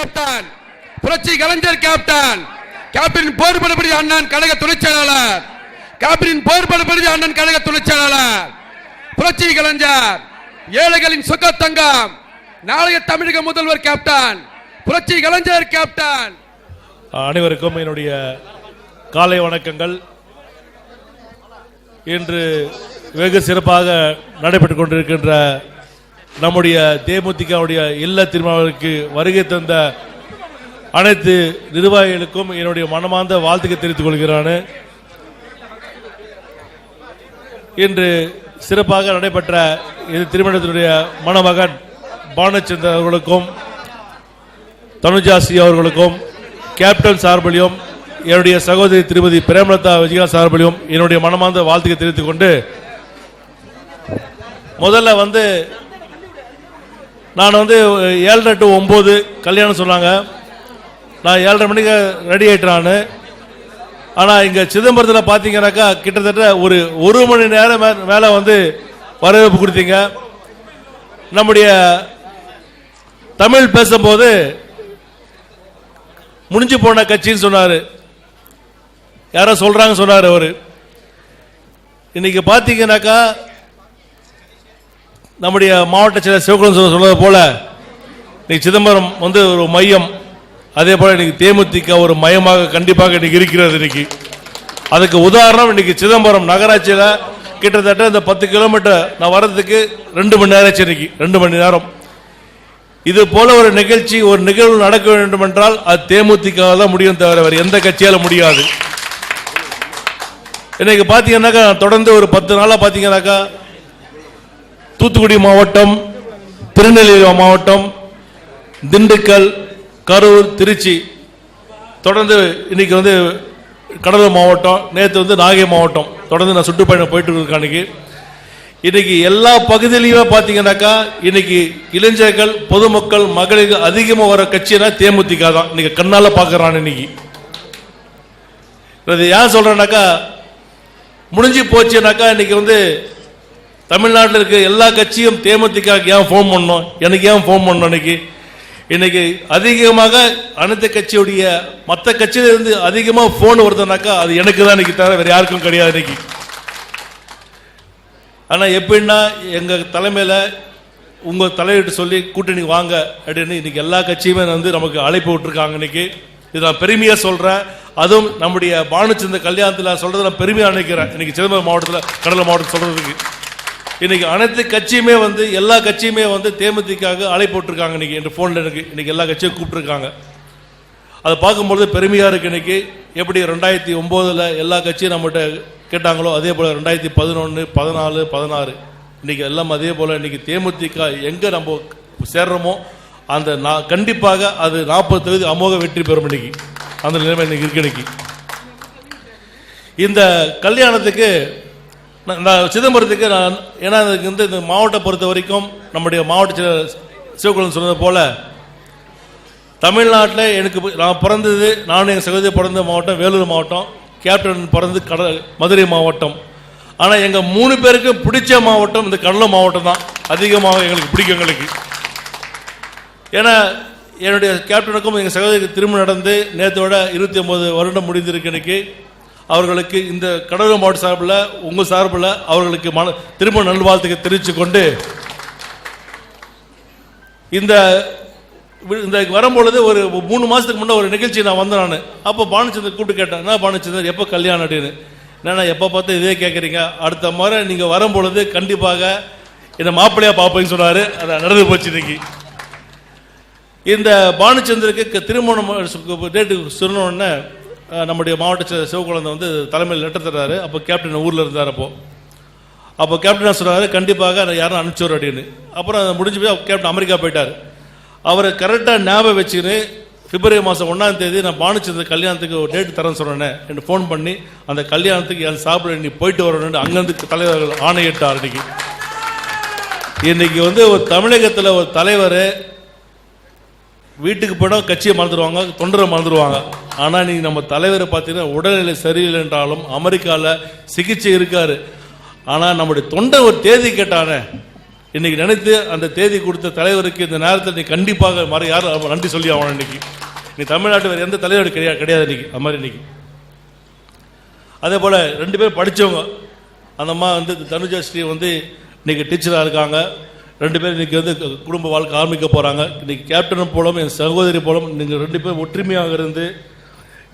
Captain. புரட்சி கலைஞர் captain. Captain போர்படுபடி அண்ணன் கழக துணைச் செயலாளர். கேப்டன் போர்படுபடி அண்ணன் கழக துணைச் செயலாளர். புரட்சி கலைஞர் ஏழைகளின் சுகத்தங்கம் நாளைய தமிழக முதல்வர் கேப்டன். புரட்சி கலைஞர் கேப்டன். அனைவருக்கும் என்னுடைய காலை வணக்கங்கள். இன்று வெகு சிறப்பாக நடைபெற்றுக் கொண்டிருக்கின்ற நம்முடைய தேமுதிகவுடைய இல்ல திருமணத்திற்கு வருகை தந்த அனைத்து நிர்வாகிகளுக்கும் என்னுடைய மனமார்ந்த வாழ்த்துக்களை தெரிவித்துக் கொள்கிறான். இன்று சிறப்பாக நடைபெற்ற இது திருமணத்தினுடைய மணமகன் பானச்சந்திரன் அவர்களுக்கும் தனுஜாசி அவர்களுக்கும் கேப்டன் சார்பிலையும் என்னுடைய சகோதரி திருமதி பிரேமலதா விஜயகாந்த் சார்பிலையும் என்னுடைய மனமார்ந்த வாழ்த்துக்கு தெரிவித்துக் கொண்டு முதல்ல வந்து நான் வந்து ஏழரை டு ஒம்பது கல்யாணம் சொன்னாங்க. நான் ஏழரை மணிக்கு ரெடி ஆயிட்டான்னு ஆனால் இங்கே சிதம்பரத்தில் பார்த்தீங்கன்னாக்கா கிட்டத்தட்ட ஒரு ஒரு மணி நேரம் மே- மேலே வந்து வரவேற்பு கொடுத்தீங்க. நம்முடைய தமிழ் பேசும்போது முடிஞ்சு போன கட்சின்னு சொன்னார். யாரோ சொல்கிறாங்க சொன்னார் அவர். இன்னைக்கு பார்த்தீங்கன்னாக்கா நம்முடைய மாவட்ட செயலர் சிவகுலம் சொன்னது போல இன்னைக்கு சிதம்பரம் வந்து ஒரு மையம் அதே போல இன்னைக்கு தேமுதிக ஒரு மையமாக கண்டிப்பாக இன்னைக்கு இருக்கிறது இன்னைக்கு. அதுக்கு உதாரணம் இன்னைக்கு சிதம்பரம் நகராட்சியில் கிட்டத்தட்ட இந்த பத்து கிலோமீட்டர் நான் வர்றதுக்கு ரெண்டு மணி நேரம் இன்னைக்கு ரெண்டு மணி நேரம். இது போல ஒரு நிகழ்ச்சி ஒரு நிகழ்வு நடக்க வேண்டும் என்றால் அது தேமுதிக தான் முடியும் தவிர வேறு எந்த கட்சியால முடியாது. இன்னைக்கு பார்த்தீங்கன்னாக்கா தொடர்ந்து ஒரு பத்து நாளாக பார்த்தீங்கன்னாக்கா தூத்துக்குடி மாவட்டம் திருநெல்வேலி மாவட்டம் திண்டுக்கல் கரூர் திருச்சி. தொடர்ந்து இன்னைக்கு வந்து கடலூர் மாவட்டம் நேற்று வந்து நாகை மாவட்டம். தொடர்ந்து நான் சுற்றுப்பயணம் போயிட்டு இருக்கேன் அன்னைக்கு. இன்னைக்கு எல்லா பகுதியிலையுமே பார்த்தீங்கன்னாக்கா இன்னைக்கு இளைஞர்கள் பொதுமக்கள் மகளிர் அதிகமாக வர கட்சினா தேமுதிக தான். இன்னைக்கு கண்ணால் பார்க்குறான் இன்னைக்கு. இது ஏன் சொல்றேன்னாக்கா முடிஞ்சு போச்சுனாக்கா இன்னைக்கு வந்து தமிழ்நாட்டில் இருக்க எல்லா கட்சியும் தேமுதிக ஏன் ஃபோன் பண்ணோம்? எனக்கு ஏன் ஃபோன் பண்ணோம் இன்னைக்கு இன்னைக்கு அதிகமாக அனைத்து கட்சியுடைய மற்ற கட்சியிலிருந்து அதிகமாக ஃபோன் வருதுனாக்கா அது எனக்கு தான் இன்னைக்கு தவிர வேறு யாருக்கும் கிடையாது இன்னைக்கு ஆனால் எப்படின்னா எங்கள் தலைமையில் உங்கள் தலையிட்டு சொல்லி கூட்டணி வாங்க அப்படின்னு இன்னைக்கு எல்லா கட்சியுமே வந்து நமக்கு அழைப்பு விட்டுருக்காங்க இன்னைக்கு இது நான் பெருமையாக சொல்கிறேன் அதுவும் நம்முடைய பானுச்சந்த கல்யாணத்தில் சொல்கிறத நான் பெருமையாக நினைக்கிறேன். இன்னைக்கு சிதம்பரம் மாவட்டத்தில் கடலூர் மாவட்டம் சொல்கிறதுக்கு இன்னைக்கு அனைத்து கட்சியுமே வந்து எல்லா கட்சியுமே வந்து தேமுதிக்காக அலை போட்டிருக்காங்க இன்னைக்கு. என் ஃபோனில் எனக்கு இன்னைக்கு எல்லா கட்சியும் கூப்பிட்டுருக்காங்க. அதை பார்க்கும்பொழுது பெருமையாக இருக்கு இன்னைக்கு. எப்படி ரெண்டாயிரத்தி ஒம்போதில் எல்லா கட்சியும் நம்மகிட்ட கேட்டாங்களோ அதே போல் ரெண்டாயிரத்தி பதினொன்று பதினாலு பதினாறு. இன்னைக்கு எல்லாம் அதே போல் இன்னைக்கு தேமுதிக எங்கே நம்ம சேர்றோமோ அந்த நான் கண்டிப்பாக அது நாற்பது தொகுதி அமோக வெற்றி பெறும் இன்னைக்கு. அந்த நிலைமை இன்னைக்கு இருக்கு இன்னைக்கு. இந்த கல்யாணத்துக்கு நான் நான் சிதம்பரத்துக்கு நான் ஏன்னா இதுக்கு வந்து இந்த மாவட்டம் பொறுத்த வரைக்கும் நம்முடைய மாவட்ட சிவகுலம் சொன்னது போல தமிழ்நாட்டில் எனக்கு நான் பிறந்தது நானும் எங்கள் சகோதரி பிறந்த மாவட்டம் வேலூர் மாவட்டம் கேப்டன் பிறந்து கடல் மதுரை மாவட்டம். ஆனால் எங்கள் மூணு பேருக்கும் பிடிச்ச மாவட்டம் இந்த கடலூர் மாவட்டம் தான். அதிகமாக எங்களுக்கு பிடிக்கும் எங்களுக்கு. ஏன்னா என்னுடைய கேப்டனுக்கும் எங்கள் சகோதரிக்கு திரும்ப நடந்து நேற்றோட இருபத்தி ஒன்பது வருடம் முடிந்திருக்கு எனக்கு. அவர்களுக்கு இந்த கடலூர் மாவட்ட சார்பில் உங்கள் சார்பில் அவர்களுக்கு மன திருமண நல்வாழ்த்துக்கு தெரிவித்து கொண்டு இந்த இந்த வரும்பொழுது ஒரு மூணு மாதத்துக்கு முன்னே ஒரு நிகழ்ச்சி நான் வந்தேன் நான். அப்போ பானுச்சந்தர் கூப்பிட்டு கேட்டேன் என்ன பானுச்சந்தர் எப்போ கல்யாணம்? அப்படின்னு. என்னண்ணா எப்போ பார்த்து இதே கேட்குறீங்க அடுத்த முறை நீங்கள் வரும்பொழுது கண்டிப்பாக என்னை மாப்பிள்ளையாக பார்ப்பேன்னு சொன்னார். அதை நடந்து போச்சு இன்னைக்கு. இந்த பானுச்சந்தருக்கு திருமணம் டேட்டு சொன்னோடனே நம்முடைய மாவட்ட சிவகுழந்தை வந்து தலைமையில் லெட்டர் தர்றாரு. அப்போ கேப்டன் ஊரில் இருந்தார் அப்போ. அப்போ கேப்டன் சொன்னார் கண்டிப்பாக யாரும் அனுப்பிச்சுவர் அப்படின்னு அப்புறம் முடிஞ்சு போய் கேப்டன் அமெரிக்கா போயிட்டார். அவரை கரெக்டாக ஞாபகம் வச்சுக்கின்னு பிப்ரவரி மாதம் ஒன்றாம் தேதி நான் பானுச்சந்திர கல்யாணத்துக்கு ஒரு டேட் தரேன்னு சொன்னேன். என்று ஃபோன் பண்ணி அந்த கல்யாணத்துக்கு என் சாப்பிட நீ போயிட்டு வரணும்னு அங்கேருந்து தலைவர்கள் ஆணையிட்டார் இன்னைக்கு இன்னைக்கு வந்து ஒரு தமிழகத்தில் ஒரு தலைவர் வீட்டுக்கு போனால் கட்சியை மறந்துடுவாங்க தொண்டரை மறந்துடுவாங்க ஆனால் நீ நம்ம தலைவரை பார்த்தீங்கன்னா உடல்நிலை சரியில்லை என்றாலும் அமெரிக்காவில் சிகிச்சை இருக்காரு. ஆனால் நம்முடைய தொண்டை ஒரு தேதி கேட்டானே. இன்னைக்கு நினைத்து அந்த தேதி கொடுத்த தலைவருக்கு இந்த நேரத்தில் நீ கண்டிப்பாக மறு யாரும் நன்றி சொல்லி ஆகணும் இன்னைக்கு. நீ தமிழ்நாட்டு வேறு எந்த தலைவர் கிடையாது கிடையாது இன்னைக்கு அது மாதிரி இன்னைக்கு. அதே போல் ரெண்டு பேரும் படித்தவங்க அந்த அம்மா வந்து தனுஜா ஸ்ரீ வந்து இன்னைக்கு டீச்சராக இருக்காங்க. ரெண்டு பேரும் இன்னைக்கு வந்து குடும்ப வாழ்க்கை ஆரம்பிக்க போகிறாங்க இன்னைக்கு கேப்டன் போலும் என் சகோதரி போலும் நீங்கள் ரெண்டு பேரும் ஒற்றுமையாக இருந்து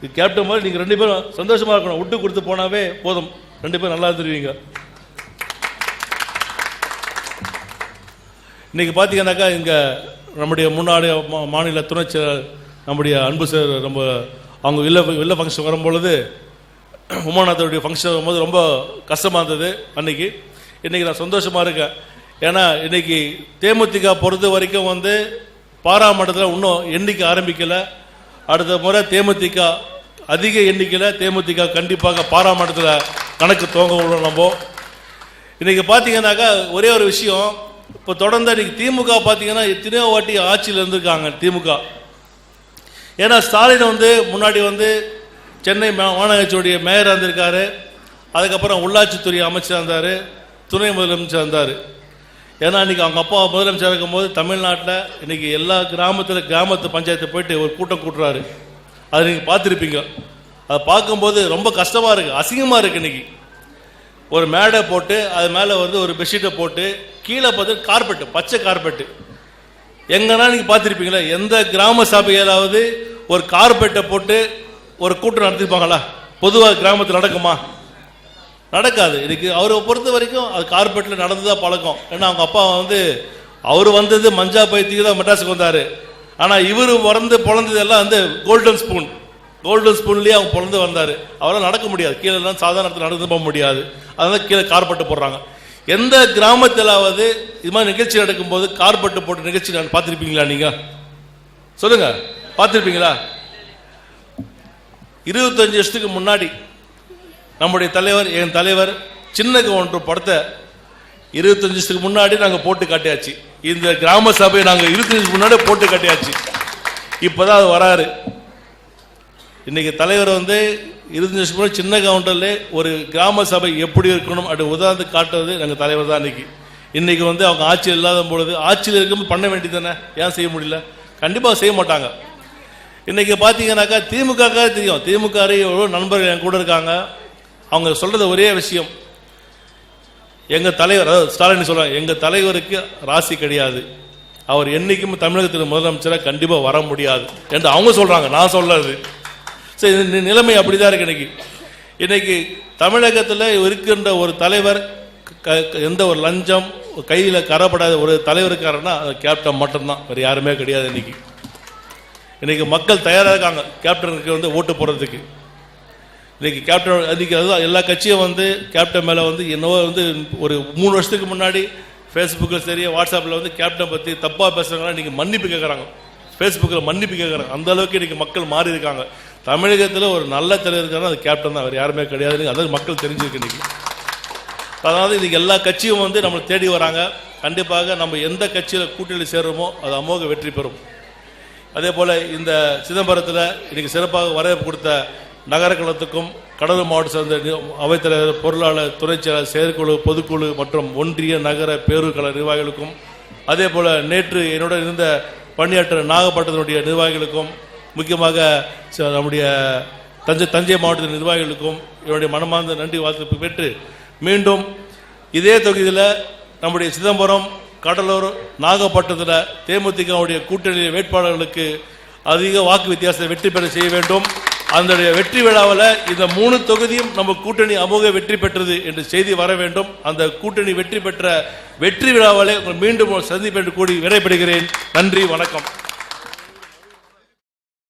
கேப்டன் மாதிரி நீங்கள் ரெண்டு பேரும் சந்தோஷமாக இருக்கணும். விட்டு கொடுத்து போனாவே போதும். ரெண்டு பேரும் நல்லா இருந்துருவீங்க இன்னைக்கு பார்த்தீங்கன்னாக்கா இங்கே நம்முடைய முன்னாடி மா- மாநில துணை செயலர் நம்முடைய அன்பு சார் நம்ம அவங்க வில்ல வில்ல ஃபங்க்ஷன் வரும்பொழுது உமாநாதருடைய ஃபங்க்ஷன் வரும்போது ரொம்ப கஷ்டமாக இருந்தது அன்னைக்கு. இன்னைக்கு நான் சந்தோஷமாக இருக்கேன். ஏன்னா இன்னைக்கு தேமுதிக பொறுத்த வரைக்கும் வந்து பாராமட்டத்தில் இன்னும் எண்ணிக்கை ஆரம்பிக்கலை. அடுத்த முறை தேமுதிக அதிக எண்ணிக்கையில் தேமுதிக கண்டிப்பாக பாராமட்டத்தில் கணக்கு துவங்க விடணும் நம்ம இன்னைக்கு பார்த்தீங்கன்னாக்கா ஒரே ஒரு விஷயம். இப்போ தொடர்ந்து இன்னைக்கு திமுக பார்த்தீங்கன்னா எத்தனையோ வாட்டி ஆட்சியில் இருந்திருக்காங்க திமுக. ஏன்னா ஸ்டாலின் வந்து முன்னாடி வந்து சென்னை மா- மாநகராட்சியுடைய மேயராக இருந்திருக்காரு. அதுக்கப்புறம் உள்ளாட்சித்துறை அமைச்சராக இருந்தார். துணை முதலமைச்சர் இருந்தார். ஏன்னா இன்றைக்கி அவங்க அப்பா முதலமைச்சர் இருக்கும்போது தமிழ்நாட்டில் இன்றைக்கி எல்லா கிராமத்தில் கிராமத்து பஞ்சாயத்து போயிட்டு ஒரு கூட்டம் கூட்டுறாரு. அதை நீங்கள் பார்த்துருப்பீங்க. அதை பார்க்கும்போது ரொம்ப கஷ்டமாக இருக்குது அசிங்கமாக இருக்குது இன்னைக்கு. ஒரு மேடை போட்டு அது மேலே வந்து ஒரு பெட்ஷீட்டை போட்டு கீழே பார்த்து கார்பெட்டு பச்சை கார்பெட்டு எங்கன்னா நீங்கள் பார்த்துருப்பீங்களா எந்த கிராம சபையிலாவது ஒரு கார்பெட்டை போட்டு ஒரு கூட்டம் நடத்திருப்பாங்களா? பொதுவாக கிராமத்தில் நடக்குமா? நடக்காது. இதுக்கு அவரை பொறுத்த வரைக்கும் அது கார்பெட்டில் நடந்து தான் பழக்கம். ஏன்னா அவங்க அப்பா வந்து அவர் வந்தது மஞ்சா பைத்திக்கு தான் மெட்ராஸுக்கு வந்தார். ஆனால் இவர் பிறந்து பிறந்தது எல்லாம் வந்து கோல்டன் ஸ்பூன் கோல்டன் ஸ்பூன்லேயே அவங்க பிறந்து வந்தார். அவரால் நடக்க முடியாது. கீழே சாதாரணத்தில் நடந்து போக முடியாது. அதனால் கீழே கார்பெட்டு போடுறாங்க. எந்த கிராமத்திலாவது இது மாதிரி நிகழ்ச்சி நடக்கும்போது கார்பெட்டு போட்டு நிகழ்ச்சி நான் பார்த்துருப்பீங்களா நீங்கள் சொல்லுங்கள் பார்த்துருப்பீங்களா? இருபத்தஞ்சு வருஷத்துக்கு முன்னாடி நம்முடைய தலைவர் என் தலைவர் சின்ன ஒன்று படத்தை இருபத்தஞ்சு முன்னாடி நாங்கள் போட்டு காட்டியாச்சு. இந்த கிராம சபையை நாங்கள் இருபத்தஞ்சு முன்னாடி போட்டு காட்டியாச்சு. இப்போதான் அது வராரு. இன்னைக்கு தலைவர் வந்து இருபத்தஞ்சு முன்னாடி சின்ன கவுண்டர்ல ஒரு கிராம சபை எப்படி இருக்கணும் அப்படி உதாரணத்துக்கு காட்டுறது எங்கள் தலைவர் தான் இன்னைக்கு. இன்னைக்கு வந்து அவங்க ஆட்சியில் இல்லாத பொழுது ஆட்சியில் இருக்கும்போது பண்ண வேண்டியது தானே ஏன் செய்ய முடியல? கண்டிப்பாக செய்ய மாட்டாங்க. இன்னைக்கு பார்த்தீங்கன்னாக்கா திமுக தெரியும். திமுக எவ்வளோ நண்பர்கள் என் கூட இருக்காங்க. அவங்க சொல்றது ஒரே விஷயம். எங்க தலைவர் அதாவது ஸ்டாலின் சொல்றாங்க எங்க தலைவருக்கு ராசி கிடையாது. அவர் என்னைக்கும் தமிழகத்தில் முதலமைச்சராக கண்டிப்பாக வர முடியாது என்று அவங்க சொல்றாங்க நான் சொல்லாது சரி நிலைமை அப்படிதான் இருக்கு இன்னைக்கு. இன்னைக்கு தமிழகத்தில் இருக்கின்ற ஒரு தலைவர் க- எந்த ஒரு லஞ்சம் கையில் கரப்படாத ஒரு தலைவருக்காரன்னா அது கேப்டன் மட்டும்தான் வேறு யாருமே கிடையாது இன்னைக்கு. இன்னைக்கு மக்கள் தயாராக இருக்காங்க கேப்டனுக்கு வந்து ஓட்டு போடுறதுக்கு. இன்னைக்கு கேப்டன் இன்றைக்கி அதுதான் எல்லா கட்சியும் வந்து கேப்டன் மேலே வந்து என்னவோ வந்து ஒரு மூணு வருஷத்துக்கு முன்னாடி ஃபேஸ்புக்கில் சரி வாட்ஸ்அப்பில் வந்து கேப்டன் பற்றி தப்பாக பேசுகிறாங்க இன்றைக்கி மன்னிப்பு கேட்குறாங்க ஃபேஸ்புக்கில் மன்னிப்பு கேட்குறாங்க அந்த அளவுக்கு இன்றைக்கி மக்கள் மாறி இருக்காங்க. தமிழகத்தில் ஒரு நல்ல தலைவர் இருக்காருன்னா அது கேப்டன் தான். அவர் யாருமே கிடையாது. அதாவது மக்கள் தெரிஞ்சிருக்கு இன்றைக்கி அதாவது இன்றைக்கி எல்லா கட்சியும் வந்து நம்மளை தேடி வராங்க. கண்டிப்பாக நம்ம எந்த கட்சியில் கூட்டணி சேர்றோமோ அது அமோக வெற்றி பெறும். அதே போல் இந்த சிதம்பரத்தில் இன்றைக்கி சிறப்பாக வரவேற்பு கொடுத்த நகரக்கலத்துக்கும் கடலூர் மாவட்ட சேர்ந்த நி- அவைத்தலைவர் பொருளாளர் துணைச் செயலர் செயற்குழு பொதுக்குழு மற்றும் ஒன்றிய நகர பேரூர் நிர்வாகிகளுக்கும் அதே போல் நேற்று என்னுடன் இருந்த பணியாற்ற நாகப்பட்டினத்துடைய நிர்வாகிகளுக்கும் முக்கியமாக ச- நம்முடைய தஞ்சை தஞ்சை மாவட்டத்தின் நிர்வாகிகளுக்கும் என்னுடைய மனமார்ந்த நன்றி வாழ்த்து பெற்று மீண்டும் இதே தொகுதியில் நம்முடைய சிதம்பரம் கடலூர் நாகப்பட்டினத்தில் தேமுதிகவுடைய கூட்டணி வேட்பாளர்களுக்கு அதிக வாக்கு வித்தியாசத்தை வெற்றி பெற செய்ய வேண்டும். அந்த வெற்றி விழாவில் இந்த மூணு தொகுதியும் நம்ம கூட்டணி அமோக வெற்றி பெற்றது என்று செய்தி வர வேண்டும். அந்த கூட்டணி வெற்றி பெற்ற வெற்றி விழாவிலே மீண்டும் சந்திப்பென்று கூடி விடைபெறுகிறேன். நன்றி வணக்கம்.